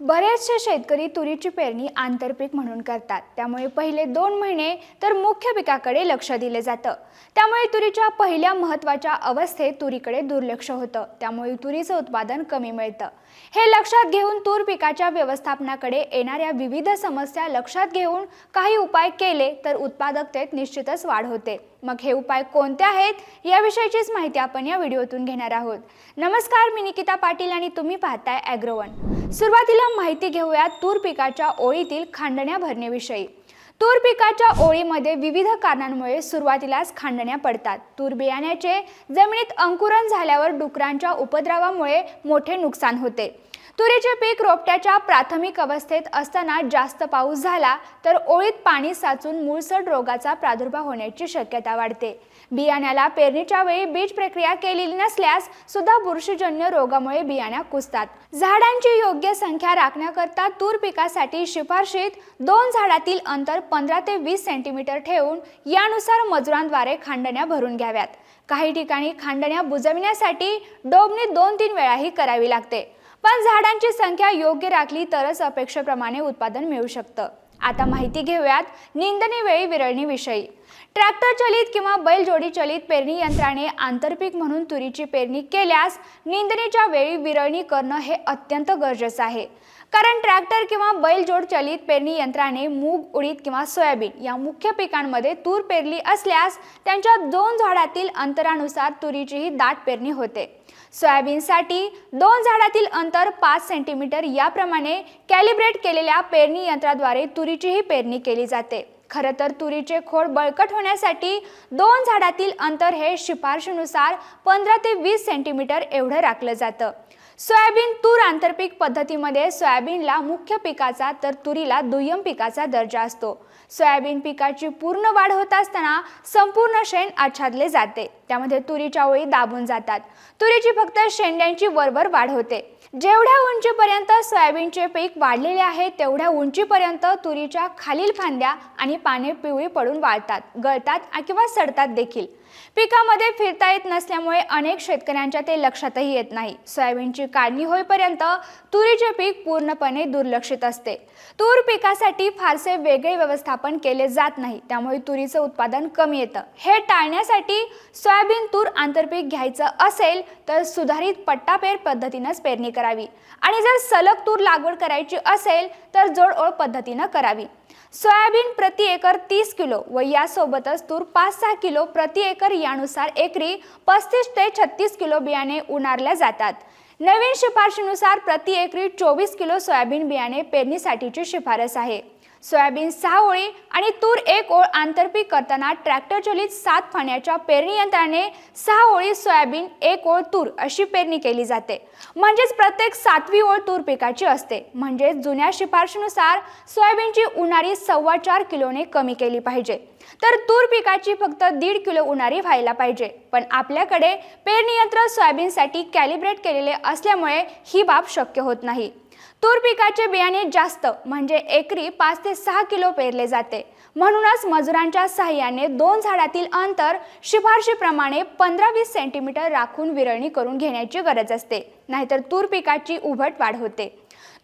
बरेचसे शेतकरी तुरीची पेरणी आंतरपीक म्हणून करतात. त्यामुळे पहिले दोन महिने तर मुख्य पिकाकडे लक्ष दिले जातं. त्यामुळे तुरीच्या पहिल्या महत्त्वाच्या अवस्थेत तुरीकडे दुर्लक्ष होतं. त्यामुळे तुरीचं उत्पादन कमी मिळतं. हे लक्षात घेऊन तूर पिकाच्या व्यवस्थापनाकडे येणाऱ्या विविध समस्या लक्षात घेऊन काही उपाय केले तर उत्पादकतेत निश्चितच वाढ होते. मग हे उपाय कोणते आहेत? याविषयीचीच माहिती आपण या व्हिडिओतून घेणार आहोत. नमस्कार मी निकिता पाटील आणि तुम्ही पाहताय ॲग्रोवन सुरुवातीला माहिती घेऊया तूर पिकाच्या ओळीतील खांडण्या भरण्याविषयी तूर पिकाच्या ओळीमध्ये विविध कारणांमुळे सुरुवातीलाच खांडण्या पडतात. तूर बियाण्याचे जमिनीत अंकुरण झाल्यावर डुकरांच्या उपद्रवामुळे मोठे नुकसान होते. तुरीचे पीक रोपट्याच्या प्राथमिक अवस्थेत असताना जास्त पाऊस झाला तर ओळीत पाणी साचून मूळसड रोगाचा प्रादुर्भाव होण्याची शक्यता वाढते. बियाण्याला पेरणीच्या वेळी बीज प्रक्रिया केलेली नसल्यास सुद्धा बुरशीजन्य रोगामुळे बियाण्या कुजतात. झाडांची योग्य संख्या राखण्याकरता तूर पिकासाठी शिफारशीत दोन झाडातील अंतर पंधरा ते वीस सेंटीमीटर ठेवून यानुसार मजुरांद्वारे खांडण्या भरून घ्याव्यात. काही ठिकाणी खांडण्या बुजविण्यासाठी डोबणी दोन तीन वेळाही करावी लागते. पण झाडांची संख्या योग्य राखली तरच अपेक्षेप्रमाणे उत्पादन मिळू शकतं. आता माहिती घेऊयात निंदणी वेळी विरळणीविषयी. ट्रॅक्टर चलित किंवा बैलजोडी चलित पेरणी यंत्राने आंतरपीक म्हणून तुरीची पेरणी केल्यास निंदणीच्या वेळी विरळणी करणं हे अत्यंत गरजेचं आहे. कारण ट्रॅक्टर किंवा बैलजोड चलित पेरणी यंत्राने मूग उडीद किंवा सोयाबीन या मुख्य पिकांमध्ये तूर पेरली असल्यास त्यांच्या दोन झाडातील अंतरानुसार तुरीचीही दाट पेरणी होते. सोयाबीनसाठी दोन झाडातील अंतर पाच सेंटीमीटर याप्रमाणे कॅलिब्रेट केलेल्या पेरणी यंत्राद्वारे तुरीचीही पेरणी केली जाते. खरं तर तुरीचे खोड बळकट होण्यासाठी दोन झाडातील अंतर हे शिफारशीनुसार पंधरा ते वीस सेंटीमीटर एवढं राखलं जातं. सोयाबीन तूर आंतरपीक पद्धतीमध्ये सोयाबीनला मुख्य पिकाचा तर तुरीला दुय्यम पिकाचा दर्जा असतो. सोयाबीन पिकाची पूर्ण वाढ होत असताना संपूर्ण शेण आच्छादले जाते. त्यामध्ये तुरीच्या ओळी दाबून जातात. तुरीची फक्त शेंड्यांची वरवर वाढ होते. जेवढ्या उंचीपर्यंत सोयाबीनचे पीक वाढलेले आहे तेवढ्या उंचीपर्यंत तुरीच्या खालील फांद्या आणि पाने पिवळी पडून वाळतात गळतात किंवा सडतात देखील. पिकामध्ये फिरता येत नसल्यामुळे अनेक शेतकऱ्यांच्या ते लक्षातही येत नाही. सोयाबीनची काढणी होईपर्यंत तुरीचे पीक पूर्णपणे दुर्लक्षित असते. तूर पिकासाठी फारसे वेगळे व्यवस्थापन केले जात नाही त्यामुळे तुरीचं उत्पादन कमी येतं. हे टाळण्यासाठी सोयाबीन तूर आंतरपीक घ्यायचं असेल तर सुधारित पट्टापेर पद्धतीनंच पेरणी करावी. आणि जर सलग तूर लागवड करायची असेल तर जोडओळ पद्धतीनं करावी. सोयाबीन प्रति एकर तीस किलो व यासोबतच तूर पाच सहा किलो प्रति एकर यानुसार एकरी पस्तीस ते छत्तीस किलो बियाणे उणारल्या जातात. नवीन शिफारशीनुसार प्रति एकरी चोवीस किलो सोयाबीन बियाणे पेरणीसाठीची शिफारस आहे. सोयाबीन सहा ओळी आणि तूर एक ओळ आंतरपीक करताना ट्रॅक्टर चलित सात फाण्याच्या पेरणी यंत्राने सहा ओळी सोयाबीन एक ओळ तूर अशी पेरणी केली जाते. म्हणजेच प्रत्येक सातवी ओळ तूर पिकाची असते. म्हणजेच जुन्या शिफारशीनुसार सोयाबीनची उन्हाळी सव्वा चार किलोने कमी केली पाहिजे. तर तूर पिकाची फक्त दीड किलो उन्हाळी व्हायला पाहिजे. पण आपल्याकडे पेरणी यंत्र सोयाबीनसाठी कॅलिब्रेट केलेले असल्यामुळे ही बाब शक्य होत नाही. तूर पिकाचे बियाणे जास्त म्हणजे एकरी पाच ते सहा किलो पेरले जाते. म्हणूनच मजुरांच्या सहाय्याने दोन झाडातील अंतर शिफारशीप्रमाणे पंधरा वीस सेंटीमीटर राखून विरळणी करून घेण्याची गरज असते. नाहीतर तूर पिकाची उभट वाढ होते.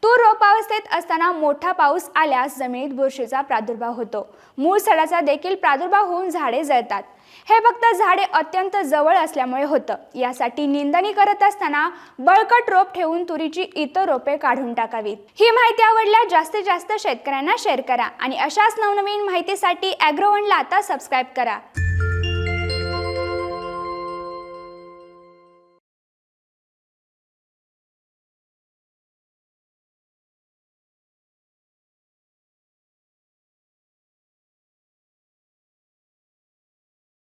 तूर रोपावस्थेत असताना मोठा पाऊस आल्यास जमिनीत बुरशीचा प्रादुर्भाव होतो. मूळ सडाचा देखील प्रादुर्भाव होऊन झाडे जळतात. हे फक्त झाडे अत्यंत जवळ असल्यामुळे होतं. यासाठी निंदणी करत असताना बळकट रोप ठेवून तुरीची इतर रोपे काढून टाकावीत. ही माहिती आवडल्यास जास्तीत जास्त शेतकऱ्यांना शेअर करा आणि अशाच नवनवीन माहितीसाठी ॲग्रोवनला आता सबस्क्राईब करा.